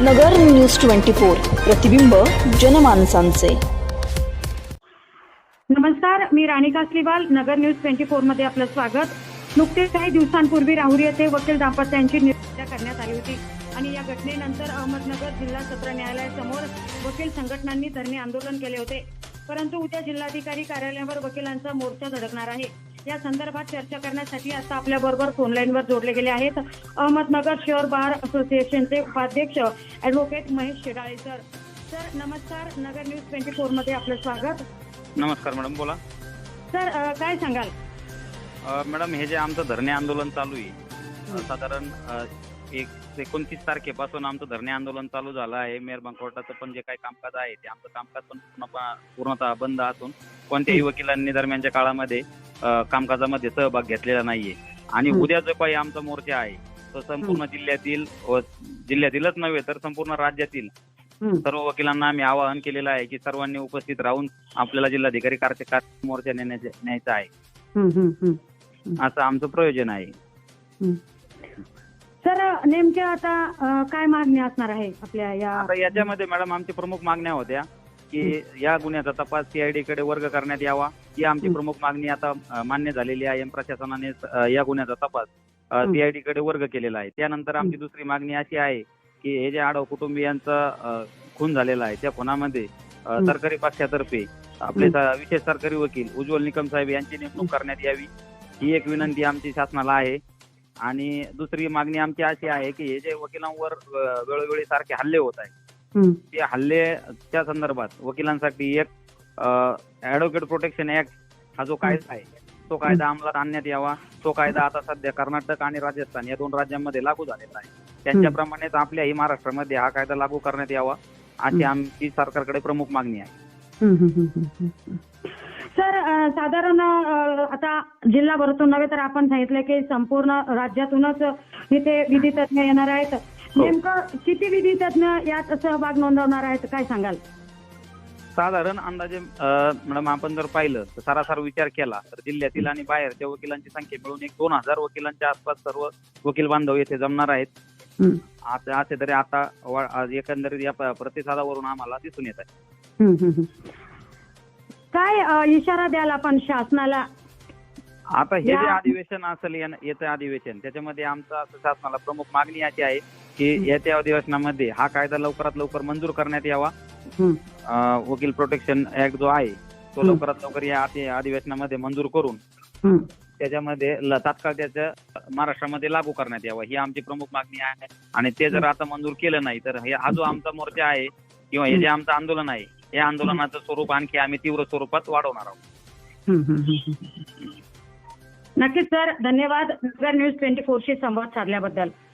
नगर news twenty four प्रतिबिंब जनमानसांचे. नमस्कार मी राणी कासलीवाल नगर न्यूज ट्वेंटी फोरमध्ये आपलं स्वागत. नुकतेच काही दिवसांपूर्वी राहुरी येथे वकील दाम्पत्यांची निर्मिती करण्यात आली होती. आणि या घटनेनंतर अहमदनगर जिल्हा सत्र न्यायालयासमोर वकील संघटनांनी धरणे आंदोलन केले होते. परंतु उद्या जिल्हाधिकारी कार्यालयावर वकिलांचा मोर्चा धडकणार आहे. या संदर्भात चर्चा करण्यासाठी आता आपल्या बरोबर फोन लाईनवर जोडले गेले आहेत. अहमदनगर शहर बार असोसिएशनचे उपाध्यक्ष advocate Mahesh Shedale sir sir नमस्कार. नगर न्यूज ट्वेंटी फोरमध्ये आपलं स्वागत. नमस्कार मॅडम बोला. सर अ, काय सांगाल? मॅडम हे जे आमचं धरणे आंदोलन चालू आहे साधारण अ, एक एकोणतीस तारखेपासून आमचं धरणे आंदोलन चालू झालं आहे. मेहरबान कोर्टाचं पण जे काही कामकाज आहे ते आमचं कामकाज पण पूर्णपा- पूर्णतः बंद असून कोणत्याही वकिलांनी दरम्यानच्या काळामध्ये कामकाजामध्ये सहभाग घेतलेला नाहीये आणि. उद्या जो काही आमचा मोर्चा आहे तो संपूर्ण जिल्ह्यातील व जिल्ह्यातीलच नव्हे तर संपूर्ण राज्यातील. सर्व वकिलांना आम्ही आवाहन केलेलं आहे की सर्वांनी उपस्थित राहून आपल्याला जिल्हाधिकारी कार्य मोर्चा नेण्याचे न्यायचा आहे. असं आमचं प्रयोजन आहे सर नेमक्या आता काय मागणी असणार आहे आपल्या याच्यामध्ये मॅडम आमची प्रमुख मागण्या होत्या की या गुन्ह्याचा तपास सीआयडी कडे वर्ग करण्यात यावा. ही आमची. प्रमुख मागणी आता मान्य झालेली आहे. एम प्रशासनाने या गुन्ह्याचा तपास. सीआयडी कडे वर्ग केलेला आहे. त्यानंतर आमची दुसरी मागणी अशी आहे की हे जे आडव कुटुंबियांचा खून झालेला आहे त्या खुनामध्ये. सरकारी पक्षातर्फे आपले विशेष सरकारी वकील उज्ज्वल निकम साहेब यांची नेमणूक करण्यात यावी. ही एक विनंती आमची शासनाला आहे. आणि दुसरी मागणी आमची अशी आहे की हे जे वकिलांवर वेळोवेळी सारखे हल्ले होत आहेत हं, त्या हल्ल्याच्या संदर्भात वकिलांसाठी एक ऍडव्होकेट प्रोटेक्शन ऍक्ट हा जो कायदा आहे तो कायदा अंमलात आणण्यात यावा. तो कायदा आता सध्या कर्नाटक आणि राजस्थान या दोन राज्यांमध्ये लागू झालेला आहे. त्यांच्याप्रमाणेच आपल्याही महाराष्ट्रामध्ये हा कायदा लागू करण्यात यावा अशी. आमची सरकारकडे प्रमुख मागणी आहे. सर साधारण आता जिल्हा भरतून नव्हे तर आपण सांगितलं की संपूर्ण राज्यातूनच इथे विधी तज्ञ येणार आहेत. नेमकं किती विधी तज्ञ यात सहभाग नोंदवणार आहेत काय सांगाल? साधारण अंदाजे मॅडम आपण जर पाहिलं तर सरासर विचार केला तर जिल्ह्यातील आणि बाहेरच्या वकिलांची संख्या मिळून एक दोन हजार वकिलांच्या आसपास सर्व वकील बांधव येथे जमणार आहेत. हं, आता असे तरी आता एकंदरीत या प्रतिसादावरून आम्हाला दिसून येत आहे. हं, हं, हं. काय इशारा द्याल आपण शासनाला? आता हे जे अधिवेशन असेल येतं अधिवेशन त्याच्यामध्ये आमचं शासनाला प्रमुख मागणी अशी आहे की येत्या अधिवेशनामध्ये हा कायदा लवकरात लवकर मंजूर करण्यात यावा. अं, वकील प्रोटेक्शन ऍक्ट जो आहे तो. लवकरात लवकर या अति- अधिवेशनामध्ये मंजूर करून. त्याच्यामध्ये ल- तात्काळ त्याचं महाराष्ट्रामध्ये लागू करण्यात यावं. ही आमची प्रमुख मागणी आहे आणि ते जर आता मंजूर केलं नाही तर हे हा जो आमचा मोर्चा आहे किंवा हे जे आमचं आंदोलन आहे या आंदोलनाचं स्वरूप आणखी आम्ही तीव्र स्वरूपात वाढवणार आहोत. नक्कीच सर. धन्यवाद. नगर न्यूज ट्वेंटी फोरशी संवाद साधल्याबद्दल.